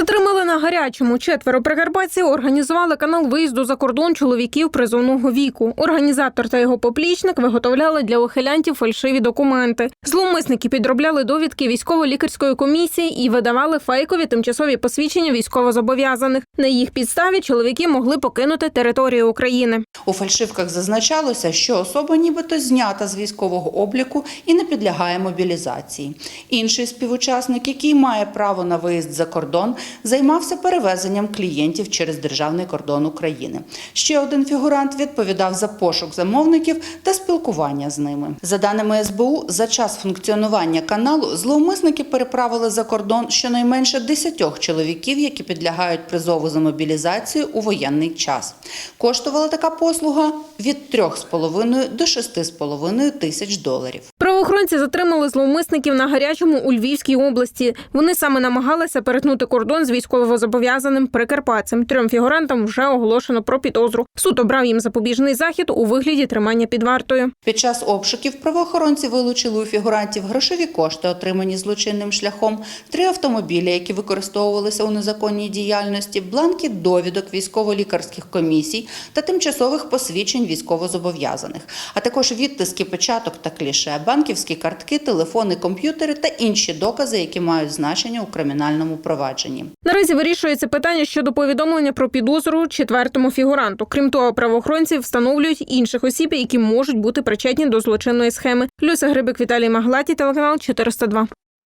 Затримали на гарячому. Четверо прикарпатців організували канал виїзду за кордон чоловіків призовного віку. Організатор та його поплічник виготовляли для ухилянтів фальшиві документи. Зловмисники підробляли довідки військово-лікарської комісії і видавали фейкові тимчасові посвідчення військовозобов'язаних. На їх підставі чоловіки могли покинути територію України. У фальшивках зазначалося, що особа нібито знята з військового обліку і не підлягає мобілізації. Інший співучасник, який має право на виїзд за кордон, займався перевезенням клієнтів через державний кордон України. Ще один фігурант відповідав за пошук замовників та спілкування з ними. За даними СБУ, за час функціонування каналу зловмисники переправили за кордон щонайменше 10 чоловіків, які підлягають призову за мобілізацію у воєнний час. Коштувала така послуга від 3,5 до 6,5 тисяч доларів. Правоохоронці затримали зловмисників на гарячому у Львівській області. Вони саме намагалися перетнути кордон з військовозобов'язаним прикарпатцем. Трьом фігурантам вже оголошено про підозру. Суд обрав їм запобіжний захід у вигляді тримання під вартою. Під час обшуків правоохоронці вилучили у фігурантів грошові кошти, отримані злочинним шляхом, три автомобілі, які використовувалися у незаконній діяльності, бланки довідок військово-лікарських комісій та тимчасових посвідчень військовозобов'язаних, а також відтиски печаток та кліше, банківські картки, телефони, комп'ютери та інші докази, які мають значення у кримінальному провадженні. Наразі вирішується питання щодо повідомлення про підозру четвертому фігуранту. Крім того, правоохоронці встановлюють інших осіб, які можуть бути причетні до злочинної схеми. Люся Грибик, Віталій Маглаті, телеканал 402.